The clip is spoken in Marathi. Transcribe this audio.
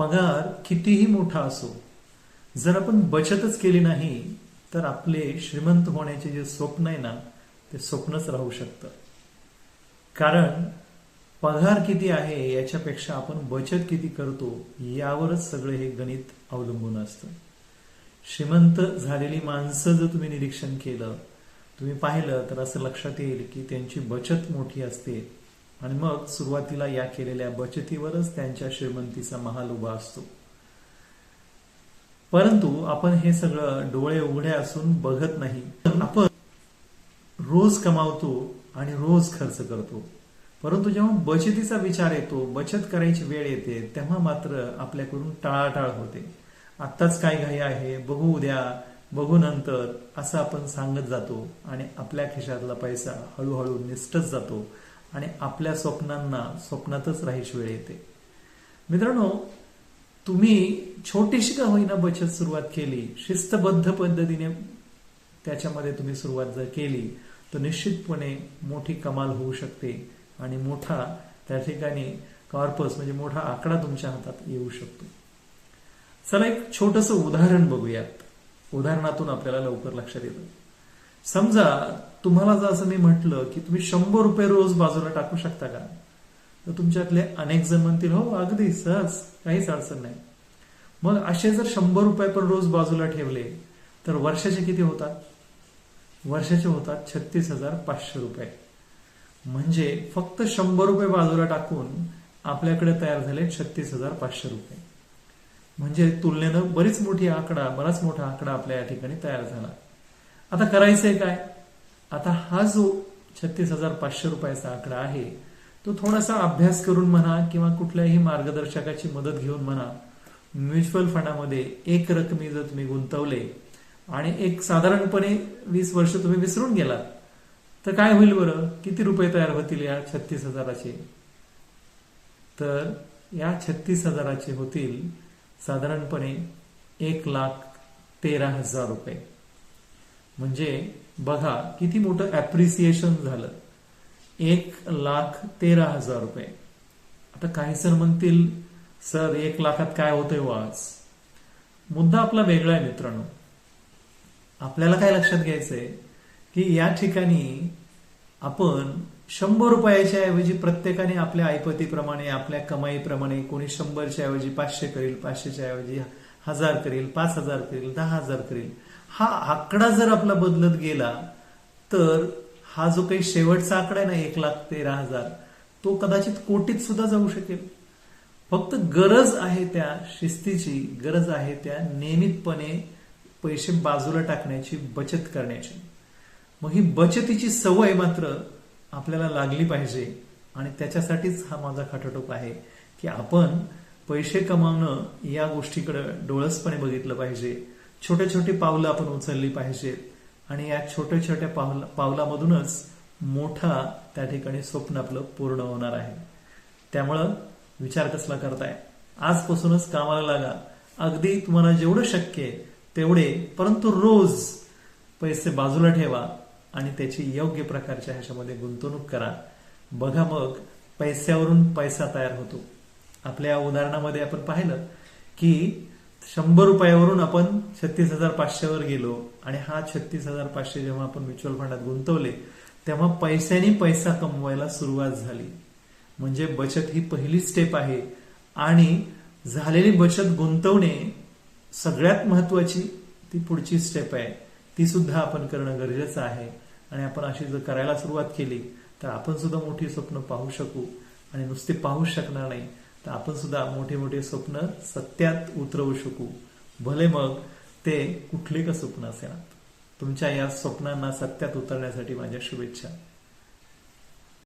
पगार कितीही मोठा असो जर आपण बचतच केली नाही तर आपले श्रीमंत होण्याचे जे स्वप्न आहे ना ते स्वप्नच राहू शकतं. कारण पगार किती आहे याच्यापेक्षा आपण बचत किती करतो यावरच सगळं हे गणित अवलंबून असतं. श्रीमंत झालेली माणसं जर तुम्ही निरीक्षण केलं तुम्ही पाहिलं तर असं लक्षात येईल की त्यांची बचत मोठी असते. आणि मग सुरुवातीला या केलेल्या बचतीवरच त्यांच्या श्रीमंतीचा महाल उभा असतो. परंतु आपण हे सगळं डोळे उघडे असून बघत नाही. आपण रोज कमावतो आणि रोज खर्च करतो. परंतु जेव्हा बचतीचा विचार येतो बचत करायची वेळ येते तेव्हा मात्र आपल्याकडून टाळाटाळ होते. आत्ताच काय घाई आहे बघू उद्या बघू नंतर असं आपण सांगत जातो आणि आपल्या खिशातला पैसा हळूहळू निसटत जातो. आणि आपल्या स्वप्नांना स्वप्नातच राहायची वेळ येते. मित्रांनो तुम्ही छोटीशी का होईना बचत सुरुवात केली शिस्तबद्ध पद्धतीने त्याच्यामध्ये तुम्ही सुरुवात जर केली तर निश्चितपणे मोठी कमाल होऊ शकते आणि मोठा त्या ठिकाणी कॉर्पस म्हणजे मोठा आकडा तुमच्या हातात येऊ शकतो. चला एक छोटस उदाहरण बघूयात. उदाहरणातून आपल्याला लवकर लक्षात येतं. समजा तुम्हाला जर असं मी म्हटलं की तुम्ही शंभर रुपये रोज बाजूला टाकू शकता का? तर तुमच्यातले अनेक जण म्हणतील हो अगदी सहज काहीच अडचण नाही. मग असे जर शंभर रुपये पण रोज बाजूला ठेवले तर वर्षाचे किती होतात? वर्षाचे होतात छत्तीस हजार पाचशे रुपये. म्हणजे फक्त शंभर रुपये बाजूला टाकून आपल्याकडे तयार झाले छत्तीस हजार पाचशे रुपये. म्हणजे तुलनेनं बरीच मोठी आकडा बराच मोठा आकडा आपल्या या ठिकाणी तयार झाला. आता करायचंय काय? आता हा जो छत्तीस हजार पाचशे रुपयाचा आकडा आहे तो थोडासा अभ्यास करून म्हणा किंवा कुठल्याही मार्गदर्शकाची मदत घेऊन म्हणा म्युच्युअल फंडामध्ये एक रकमी जर तुम्ही गुंतवले आणि एक साधारणपणे वीस वर्ष तुम्ही विसरून गेलात तर काय होईल बरं? किती रुपये तयार होतील या छत्तीस हजाराचे? तर या छत्तीस हजाराचे होतील साधारणपणे एक लाख तेरा हजार रुपये. म्हणजे बघा किती मोठं ऍप्रिसिएशन झालं. एक लाख तेरा हजार रुपये. आता काही सर म्हणतील सर एक लाखात काय होतंय वाज मुद्दा आपला वेगळा आहे मित्रांनो. आपल्याला काय लक्षात घ्यायचंय? की या ठिकाणी आपण शंभर रुपयाच्या ऐवजी प्रत्येकाने आपल्या ऐपतीप्रमाणे आपल्या कमाईप्रमाणे कोणी शंभरच्या ऐवजी पाचशे करेल पाचशेच्या ऐवजी हजार करेल पाच हजार करेल दहा हजार करेल. हा आकडा जर आपला बदलत गेला तर हा जो काही शेवटचा आकडा आहे ना एक लाख तेरा हजार तो कदाचित कोटीत सुद्धा जाऊ शकेल. फक्त गरज आहे त्या शिस्तीची गरज आहे त्या नियमितपणे पैसे बाजूला टाकण्याची बचत करण्याची. मग ही बचतीची सवय मात्र आपल्याला लागली पाहिजे आणि त्याच्यासाठीच हा माझा खाटाटोप आहे की आपण पैसे कमावणं या गोष्टीकडे डोळसपणे बघितलं पाहिजे. छोटे छोटी पावलं आपण उचलली पाहिजेत. आणि या छोट्या छोट्या पावला पावलामधूनच मोठा त्या ठिकाणी स्वप्न आपलं पूर्ण होणार आहे. त्यामुळं विचार कसला करताय? आजपासूनच कामाला लागा. अगदी तुम्हाला जेवढं शक्य आहे तेवढे. परंतु रोज पैसे बाजूला ठेवा आणि त्याची योग्य प्रकारच्या ह्याच्यामध्ये गुंतवणूक करा. बघा मग पैशावरून पैसा तयार होतो. आपल्या उदाहरणामध्ये आपण पाहिलं की शंभर रुपयावरून आपण छत्तीस हजार पाचशेवर गेलो आणि हा छत्तीस हजार पाचशे जेव्हा आपण म्युच्युअल फंडात गुंतवले तेव्हा पैशाने पैसा कमवायला सुरुवात झाली. म्हणजे बचत ही पहिली स्टेप आहे आणि झालेली बचत गुंतवणे सगळ्यात महत्वाची ती पुढची स्टेप आहे. ती सुद्धा आपण करणं गरजेचं आहे आणि आपण अशी जर करायला सुरुवात केली तर आपण सुद्धा मोठी स्वप्न पाहू शकू आणि नुसते पाहू शकणार नाही. तर आपण सुद्धा मोठे मोठे स्वप्न सत्यात उतरवू शकू. भले मग ते कुठले का स्वप्न असेना तुमच्या या स्वप्नांना सत्यात उतरण्यासाठी माझ्या शुभेच्छा.